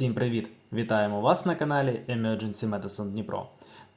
Всім привіт! Вітаємо вас на каналі Emergency Medicine Дніпро.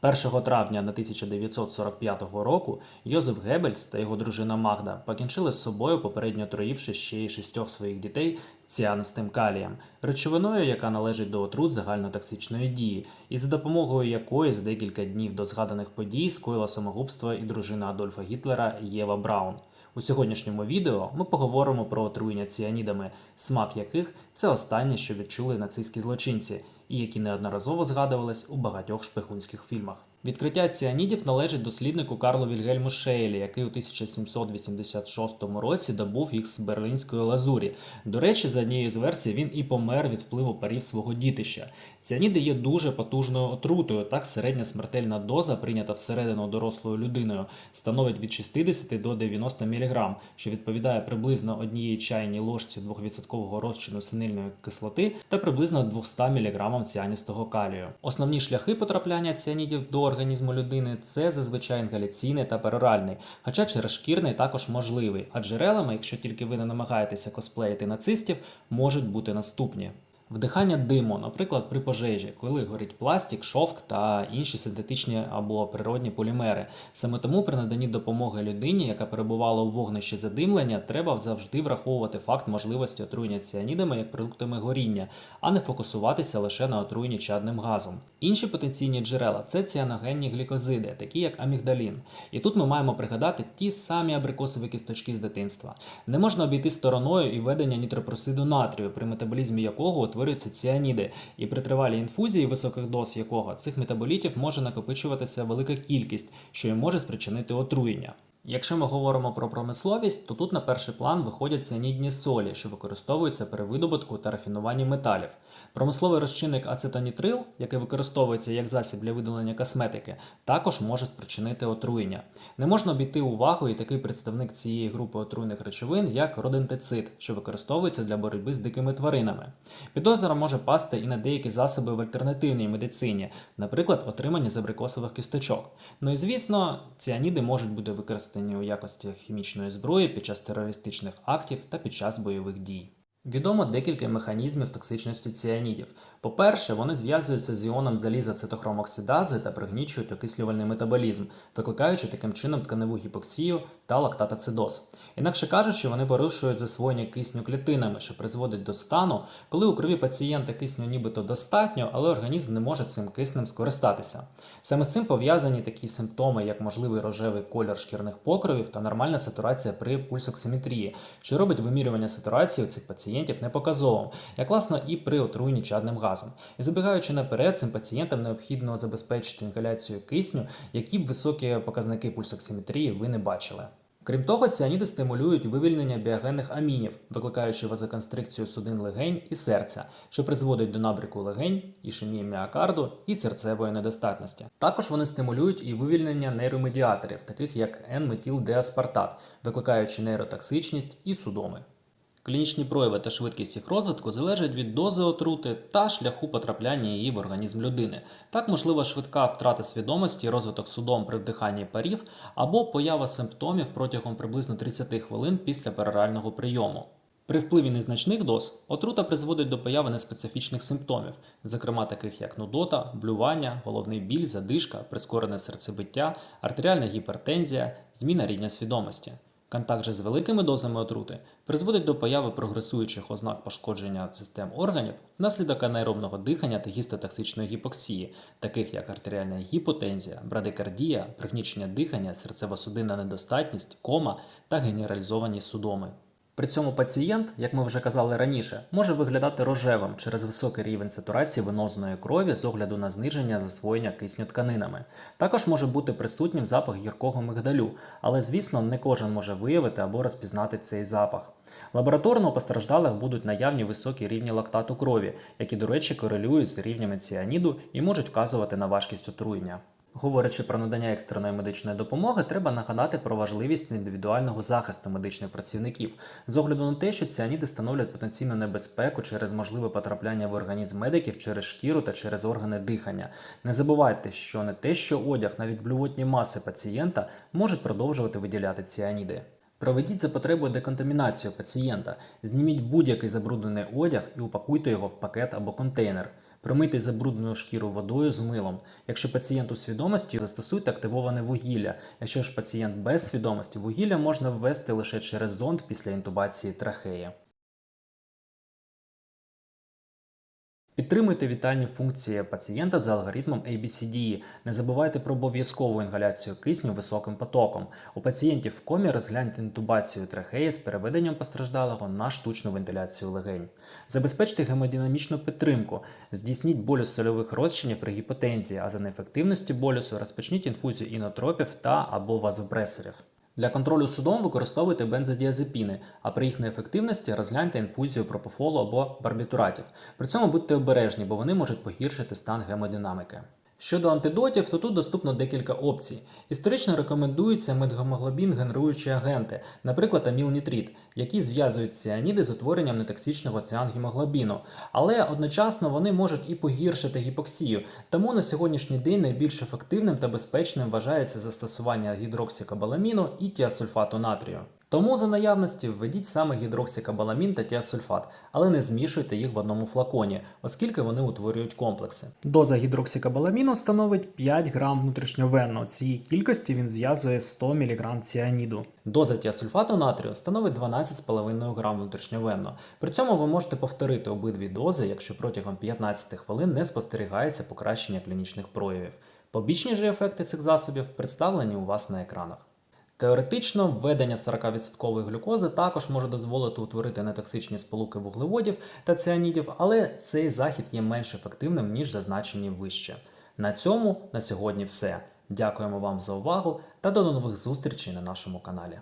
1 травня 1945 року Йозеф Геббельс та його дружина Магда покінчили з собою, попередньо отруївши ще й шістьох своїх дітей ціанистим калієм, речовиною, яка належить до отрут загальнотоксичної дії, і за допомогою якої за декілька днів до згаданих подій скоїла самогубство і дружина Адольфа Гітлера Єва Браун. У сьогоднішньому відео ми поговоримо про отруєння ціанідами, смак яких це останнє, що відчули нацистські злочинці, і які неодноразово згадувались у багатьох шпигунських фільмах. Відкриття ціанідів належить досліднику Карлу Вільгельму Шейлі, який у 1786 році добув їх з берлінської лазурі. До речі, за однією з версій він і помер від впливу парів свого дітища. Ціаніди є дуже потужною отрутою. Так, середня смертельна доза, прийнята всередину дорослою людиною, становить від 60 до 90 мг, що відповідає приблизно однієї чайній ложці 2% розчину синильної кислоти та приблизно 200 мг ціаністого калію. Основні шляхи потрапляння ціанідів до організму людини це зазвичай інгаляційний та пероральний, хоча черешкірний також можливий, а джерелами, якщо тільки ви не намагаєтеся косплеїти нацистів, можуть бути наступні. Вдихання диму, наприклад, при пожежі, коли горить пластик, шовк та інші синтетичні або природні полімери. Саме тому при наданні допомоги людині, яка перебувала у вогнищі задимлення, треба завжди враховувати факт можливості отруєння ціанідами як продуктами горіння, а не фокусуватися лише на отруєнні чадним газом. Інші потенційні джерела це ціаногенні глікозиди, такі як амігдалін. І тут ми маємо пригадати ті самі абрикосові кісточки з дитинства. Не можна обійти стороною і ведення нітропросиду натрію, при метаболізмі якого утворюються ціаніди, і при тривалій інфузії високих доз якого цих метаболітів може накопичуватися велика кількість, що й може спричинити отруєння. Якщо ми говоримо про промисловість, то тут на перший план виходять ціанідні солі, що використовуються при видобутку та рафінуванні металів. Промисловий розчинник ацетонітрил, який використовується як засіб для видалення косметики, також може спричинити отруєння. Не можна обійти увагу і такий представник цієї групи отруйних речовин, як родентицид, що використовується для боротьби з дикими тваринами. Підозра може пасти і на деякі засоби в альтернативній медицині, наприклад, отримані з абрикосових кісточок. Ну і звісно, ціаніди можуть бути використані у якості хімічної зброї під час терористичних актів та під час бойових дій. Відомо декілька механізмів токсичності ціанідів. По-перше, вони зв'язуються з іоном заліза цитохромоксидази та пригнічують окислювальний метаболізм, викликаючи таким чином тканеву гіпоксію та лактатоцидоз. Інакше кажучи, вони порушують засвоєння кисню клітинами, що призводить до стану, коли у крові пацієнта кисню нібито достатньо, але організм не може цим киснем скористатися. Саме з цим пов'язані такі симптоми, як можливий рожевий колір шкірних покровів та нормальна сатурація при пульсоксиметрії, що робить вимірювання сатурації у цих пацієнтів непоказовим, як власно і при отруєнні чадним газом. І забігаючи наперед, цим пацієнтам необхідно забезпечити інгаляцію кисню, які б високі показники пульсоксиметрії ви не бачили. Крім того, ціаніди стимулюють вивільнення біогенних амінів, викликаючи вазоконстрикцію судин легень і серця, що призводить до набряку легень, ішемії міокарду і серцевої недостатності. Також вони стимулюють і вивільнення нейромедіаторів, таких як N-метилдеаспартат, викликаючи нейротоксичність і судоми. Клінічні прояви та швидкість їх розвитку залежать від дози отрути та шляху потрапляння її в організм людини. Так можлива швидка втрата свідомості, розвиток судом при вдиханні парів або поява симптомів протягом приблизно 30 хвилин після перорального прийому. При впливі незначних доз отрута призводить до появи неспецифічних симптомів, зокрема таких як нудота, блювання, головний біль, задишка, прискорене серцебиття, артеріальна гіпертензія, зміна рівня свідомості. Контакт же з великими дозами отрути призводить до появи прогресуючих ознак пошкодження систем органів внаслідок анаеробного дихання та гістотоксичної гіпоксії, таких як артеріальна гіпотензія, брадикардія, пригнічення дихання, серцево-судинна недостатність, кома та генералізовані судоми. При цьому пацієнт, як ми вже казали раніше, може виглядати рожевим через високий рівень сатурації венозної крові з огляду на зниження засвоєння кисню тканинами. Також може бути присутнім запах гіркого мигдалю, але, звісно, не кожен може виявити або розпізнати цей запах. Лабораторно у постраждалих будуть наявні високі рівні лактату крові, які, до речі, корелюють з рівнями ціаніду і можуть вказувати на важкість отруєння. Говорячи про надання екстреної медичної допомоги, треба нагадати про важливість індивідуального захисту медичних працівників з огляду на те, що ціаніди становлять потенційну небезпеку через можливе потрапляння в організм медиків через шкіру та через органи дихання. Не забувайте, що не те, що одяг, навіть блювотні маси пацієнта можуть продовжувати виділяти ціаніди. Проведіть за потребою деконтамінацію пацієнта, зніміть будь-який забруднений одяг і упакуйте його в пакет або контейнер. Промийте забруднену шкіру водою з милом. Якщо пацієнт у свідомості, застосуйте активоване вугілля. Якщо ж пацієнт без свідомості, вугілля можна ввести лише через зонд після інтубації трахеї. Підтримуйте вітальні функції пацієнта за алгоритмом ABCDE. Не забувайте про обов'язкову інгаляцію кисню високим потоком. У пацієнтів в комі розгляньте інтубацію трахеї з переведенням постраждалого на штучну вентиляцію легень. Забезпечте гемодинамічну підтримку, здійсніть болюс сольових розчинів при гіпотензії, а за неефективності болюсу розпочніть інфузію інотропів та або вазопресорів. Для контролю судом використовуйте бензодіазепіни, а при їх неефективності розгляньте інфузію пропофолу або барбітуратів. При цьому будьте обережні, бо вони можуть погіршити стан гемодинаміки. Щодо антидотів, то тут доступно декілька опцій. Історично рекомендуються медгемоглобін генеруючі агенти, наприклад, амілнітрит, які зв'язують ціаніди з утворенням нетоксичного ціангемоглобіну, але одночасно вони можуть і погіршити гіпоксію. Тому на сьогоднішній день найбільш ефективним та безпечним вважається застосування гідроксикобаламіну і тіасульфату натрію. Тому за наявності введіть саме гідроксикобаламін та тіасульфат, але не змішуйте їх в одному флаконі, оскільки вони утворюють комплекси. Доза гідроксикобаламіну становить 5 грам внутрішньовенно. Цієї кількості він зв'язує 100 мг ціаніду. Доза тіасульфату натрію становить 12,5 грам внутрішньовенно. При цьому ви можете повторити обидві дози, якщо протягом 15 хвилин не спостерігається покращення клінічних проявів. Побічні ж ефекти цих засобів представлені у вас на екранах. Теоретично введення 40% глюкози також може дозволити утворити нетоксичні сполуки вуглеводів та ціанідів, але цей захід є менш ефективним, ніж зазначені вище. На цьому на сьогодні все. Дякуємо вам за увагу та до нових зустрічей на нашому каналі.